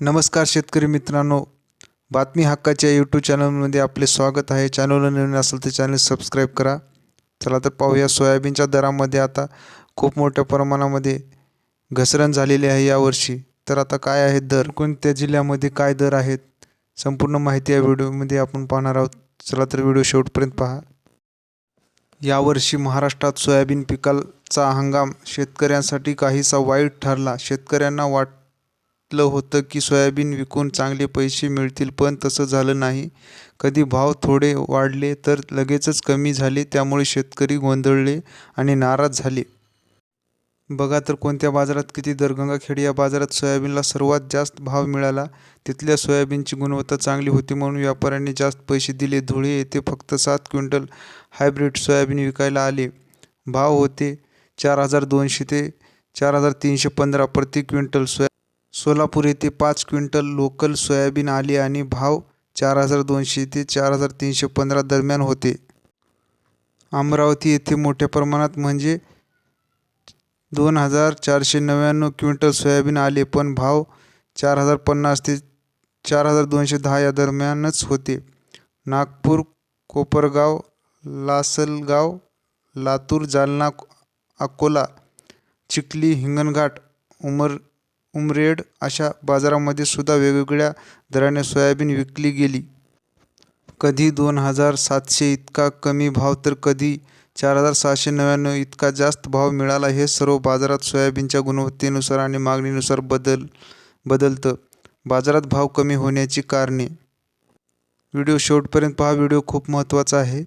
नमस्कार शेतकरी मित्रांनो. बातमी हक्काच्या यूट्यूब चॅनलमध्ये आपले स्वागत आहे. चॅनलला नवीन असेल तर चॅनल सबस्क्राईब करा. चला तर पाहूया सोयाबीनच्या दरामध्ये आता खूप मोठ्या प्रमाणामध्ये घसरण झालेली आहे यावर्षी. तर आता काय आहेत दर? कोणत्या जिल्ह्यामध्ये काय दर आहेत? संपूर्ण माहिती या व्हिडिओमध्ये आपण पाहणार आहोत. चला तर व्हिडिओ शेवटपर्यंत पहा. यावर्षी महाराष्ट्रात सोयाबीन पिकाचा हंगाम. शेतकऱ्यांसाठी काहीसा वाईट ठरला. शेतकऱ्यांना वाट वाटलं होतं की सोयाबीन विकून चांगले पैसे मिळतील पण तसं झालं नाही. कधी भाव थोडे वाढले तर लगेचच कमी झाले त्यामुळे शेतकरी गोंधळले आणि नाराज झाले. बघा तर कोणत्या बाजारात किती दर? गंगाखेड या बाजारात सोयाबीनला सर्वात जास्त भाव मिळाला. तिथल्या सोयाबीनची गुणवत्ता चांगली होती म्हणून व्यापाऱ्यांनी जास्त पैसे दिले. धुळे येथे फक्त सात क्विंटल हायब्रिड सोयाबीन विकायला आले. भाव होते चार हजार दोनशे ते चार हजार तीनशे पंधरा प्रति क्विंटल सोया सोलापूर येथे पाच क्विंटल लोकल सोयाबीन आले आणि भाव चार हजार दोनशे ते चार हजार तीनशे पंधरा दरम्यान होते. अमरावती येथे मोठ्या प्रमाणात म्हणजे दोन हजार चारशे नव्याण्णव क्विंटल सोयाबीन आले पण भाव चार हजार पन्नास ते चार हजार दोनशे दहा या दरम्यानच होते. नागपूर कोपरगाव लासलगाव लातूर जालना अकोला चिखली हिंगणघाट उमर उमरेड अशा बाजारामध्ये सुद्धा वेगवेगळ्या दराने सोयाबीन विकली गेली. कधी दोन हजार सातशे इतका कमी भाव तर कधी चार हजार सहाशे नव्याण्णव इतका जास्त भाव मिळाला हे सर्व बाजारात सोयाबीनच्या गुणवत्तेनुसार आणि मागणीनुसार बदल बदलतं. बाजारात भाव कमी होण्याची कारणे. व्हिडिओ शेवटपर्यंत पहा व्हिडिओ खूप महत्त्वाचा आहे.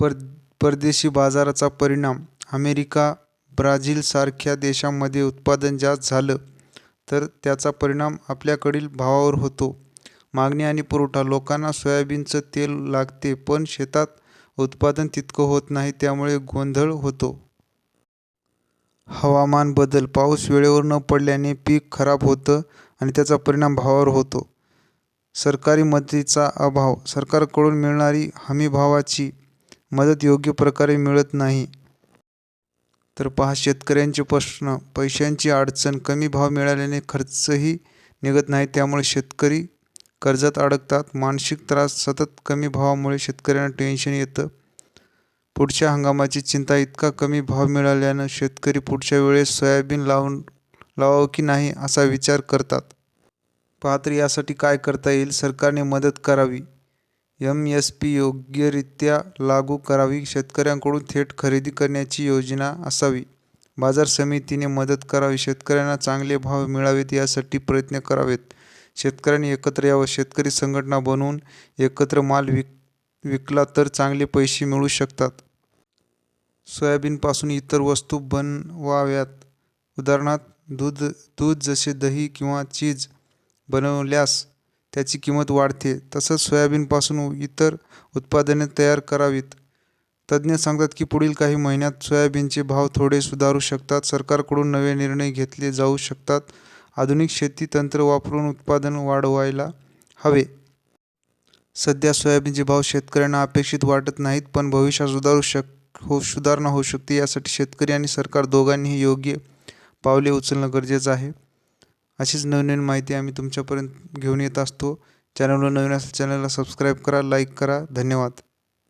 पर परदेशी बाजाराचा परिणाम. अमेरिका ब्राझीलसारख्या देशांमध्ये उत्पादन जास्त झालं. तर त्याचा परिणाम आपल्याकडील भावावर होतो. मागणी आणि पुरवठा लोकांना सोयाबीनचं तेल लागते पण शेतात उत्पादन तितकं होत नाही त्यामुळे गोंधळ होतो. हवामान बदल पाऊस वेळेवर न पडल्याने पीक खराब होतं आणि त्याचा परिणाम भावावर होतो. सरकारी मदतीचा अभाव सरकारकडून मिळणारी हमीभावाची मदत योग्य प्रकारे मिळत नाही. तर पहा शेतकऱ्यांचे प्रश्न पैशांची अडचण कमी भाव मिळाल्याने खर्चही निघत नाही त्यामुळे शेतकरी कर्जात अडकतात. मानसिक त्रास सतत कमी भावामुळे शेतकऱ्यांना टेन्शन येतं. पुढच्या हंगामाची चिंता इतका कमी भाव मिळाल्यानं शेतकरी पुढच्या वेळेस सोयाबीन लावून लावावं की नाही असा विचार करतात. पात्र यासाठी काय करता येईल? सरकारने मदत करावी. एम.एस.पी एस पी योग्यरित्या लागू करावी. शेतकऱ्यांकडून थेट खरेदी करण्याची योजना असावी. बाजार समितीने मदत करावी. शेतकऱ्यांना चांगले भाव मिळावेत यासाठी प्रयत्न करावेत. शेतकऱ्यांनी एकत्र यावं. शेतकरी संघटना बनवून एकत्र माल विक विकला तर चांगले पैसे मिळू शकतात. सोयाबीनपासून इतर वस्तू बनवाव्यात. उदाहरणार्थ दूध दूध जसे दही किंवा चीज बनवल्यास त्याची किंमत वाढते. तसंच सोयाबीनपासून इतर उत्पादने तयार करावीत. तज्ज्ञ सांगतात की पुढील काही महिन्यात सोयाबीनचे भाव थोडे सुधारू शकतात. सरकारकडून नवे निर्णय घेतले जाऊ शकतात. आधुनिक शेती तंत्र वापरून उत्पादन वाढवायला हवे. सध्या सोयाबीनचे भाव शेतकऱ्यांना अपेक्षित वाटत नाहीत पण भविष्यात सुधारू शक हो सुधारणा होऊ शकते. यासाठी शेतकरी आणि सरकार दोघांनीही योग्य पावले उचलणं गरजेचं आहे. अशीच नवीन नवीन माहिती आम्ही तुमच्यापर्यंत घेऊन येत असतो. चॅनलवर नवीन असेल चॅनलला सबस्क्राईब करा लाईक करा. धन्यवाद.